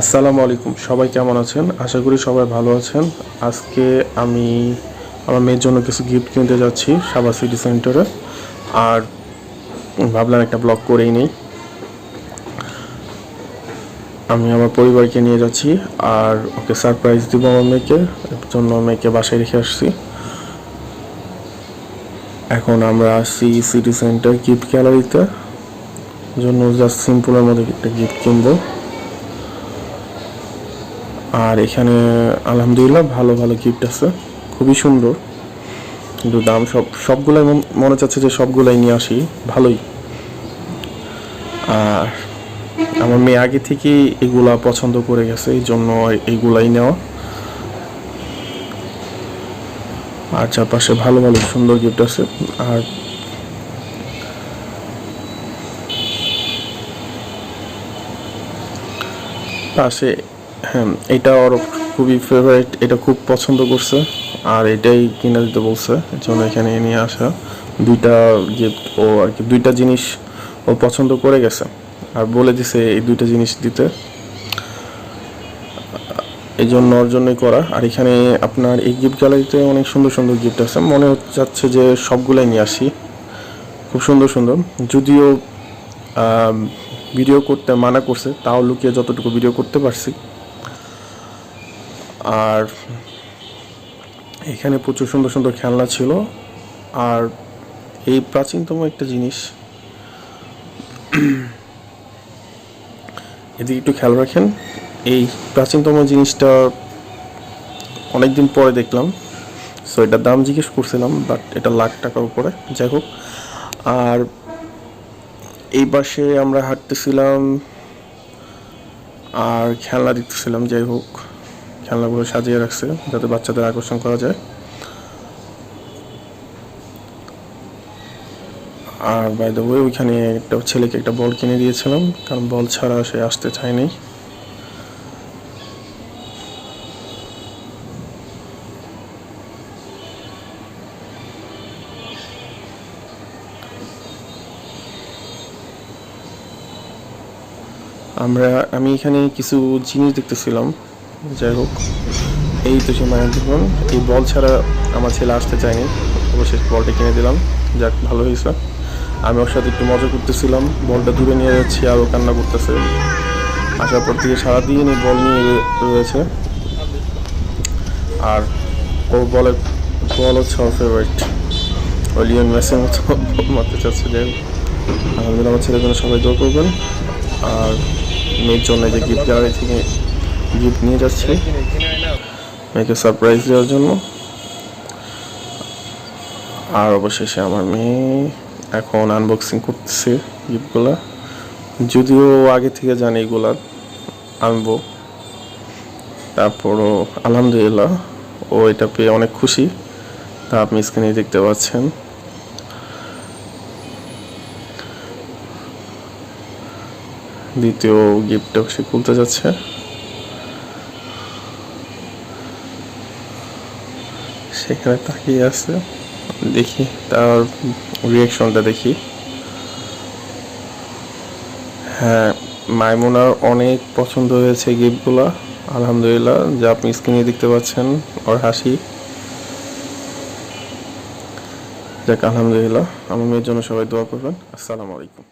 আসসালামু আলাইকুম। সবাই কেমন আছেন? আশা করি সবাই ভালো আছেন। আজকে আমি আমার মেয়ের জন্য কিছু গিফট কিনতে যাচ্ছি সাবা সিটি সেন্টারে। আর ভাবলাম একটা ব্লগ করেই নেই। আমি আমার পরিবারকে নিয়ে যাচ্ছি আর ওকে সারপ্রাইজ দিব আমার মেয়েকে, এর জন্য মেয়েকে বাসায় রেখে আসছি। এখন আমরা আসছি সিটি সেন্টার গিফট গ্যালারিতে জন্য জাস্ট সিম্পলের মধ্যে একটা গিফট কিনবো। আর এখানে, আলহামদুলিল্লাহ, ভালো ভালো গিফট আছে। খুবই সুন্দর। কিন্তু দাম সব, সবগুলাই মনে চাচ্ছে যে সবগুলাই নিয়ে আসি। ভালোই। আর আমার মেয়ে আগে থেকেই এগুলা পছন্দ করে গেছে, এই জন্য এইগুলাই নেওয়া। আর চারপাশে ভালো ভালো, সুন্দর গিফট আছে। আর পাশে হ্যাঁ এটা ওর খুবই ফেভারিট এটা খুব পছন্দ করছে। আর এটাই কিনে দিতে বলছে এর জন্য এখানে নিয়ে আসা। দুইটা গিফট ও আর কি, দুইটা জিনিস ও পছন্দ করে গেছে। আর বলে দিছে এই দুইটা জিনিস দিতে। এই জন্য ওর জন্যই করা। আর এখানে আপনার এই গিফট গ্যালারিতে অনেক সুন্দর সুন্দর গিফট আছে। মনে যাচ্ছে যে সবগুলাই নিয়ে আসি। খুব সুন্দর সুন্দর। যদিও ভিডিও করতে মানা করছে, তাও লুকিয়ে যতটুকু ভিডিও করতে পারছি। আর এখানে প্রচুর সুন্দর সুন্দর খেলনা ছিল। আর এই প্রাচীনতম একটা জিনিস। এদিকে একটু খেয়াল রাখেন, এই প্রাচীনতম জিনিসটা অনেকদিন পরে দেখলাম। সো এটার দাম জিজ্ঞেস করছিলাম বাট এটা লাখ টাকার উপরে। যাই হোক, আর এই পাশে আমরা হাঁটতেছিলাম, আর খেলনা দেখতেছিলাম, যাই হোক। খেলনাগুলো সাজিয়ে রাখছে যাতে বাচ্চাদের আকর্ষণ করা যায়। আর বাই দ্য ওয়ে ওইখানে একটা ছেলেকে একটা বল কিনে দিয়েছিলাম, কারণ বল ছাড়া সে আসতে চায়নি। আমরা, আমি এখানে কিছু জিনিস দেখতেছিলাম। যাই হোক, এই তো সে মায়ের দেখুন এই বল ছাড়া আমার ছেলে আসতে চায়নি। অবশেষ বলটা কিনে দিলাম। যাক, ভালো হয়েছে। আমি ওর সাথে একটু মজা করতেছিলাম। বলটা দূরে নিয়ে যাচ্ছি, আর ও কান্না করতেছে। আসার পর থেকে সারাদিন এই বল নিয়ে রয়েছে। আর ও বলে বল হচ্ছে ওর ফেভারিট ও লিওন মেসের মতো মারতে চাচ্ছে, যাই হোক। আলহামদুলিল্লাহ, আমার ছেলের জন্য সবাই দোয়া করবেন। আর মেয়ের জন্য যে গিফট গ্যালারি থেকে গিফট নিয়ে যাচ্ছি। মেয়েকে সারপ্রাইজ দেওয়ার জন্য। আর অবশেষে আমার মেয়ে এখন আনবক্সিং করতেছে গিফটগুলা। যদিও আগে থেকে জানি এগুলা আনব। তারপরও আলহামদুলিল্লাহ, ও এটা পেয়ে অনেক খুশি। তা আপনি স্ক্রিনে দেখতে পাচ্ছেন। দ্বিতীয় গিফটটাও সে খুলতে যাচ্ছে। সেখানে তাকিয়ে আছে। দেখি তার রিয়াকশনটা দেখি। হ্যাঁ মাইমুনার অনেক পছন্দ হয়েছে গিফটগুলো। আলহামদুলিল্লাহ, যা আপনি স্ক্রিনে দেখতে পাচ্ছেন, ওর হাসি। যাক, আলহামদুলিল্লাহ আমার মেয়ের জন্য সবাই দোয়া করবেন। আসসালামু আলাইকুম।